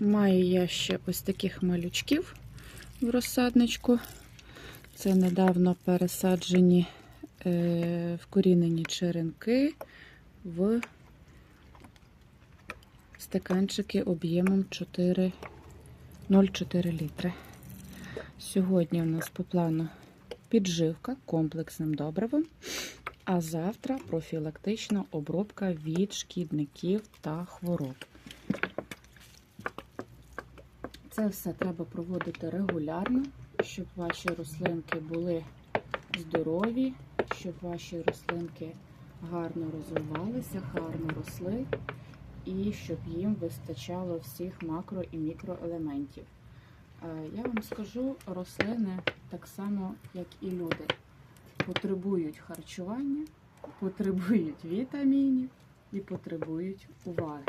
Маю я ще ось таких малючків в розсадничку. Це недавно пересаджені е, вкорінені черенки в стаканчики об'ємом 0,4 літри. Сьогодні у нас по плану підживка комплексним добривом, а завтра профілактична обробка від шкідників та хвороб. Це все треба проводити регулярно, щоб ваші рослинки були здорові, щоб ваші рослинки гарно розвивалися, гарно росли і щоб їм вистачало всіх макро і мікроелементів. Е, Я вам скажу, рослини так само, як і люди, потребують харчування, потребують вітамінів і потребують уваги.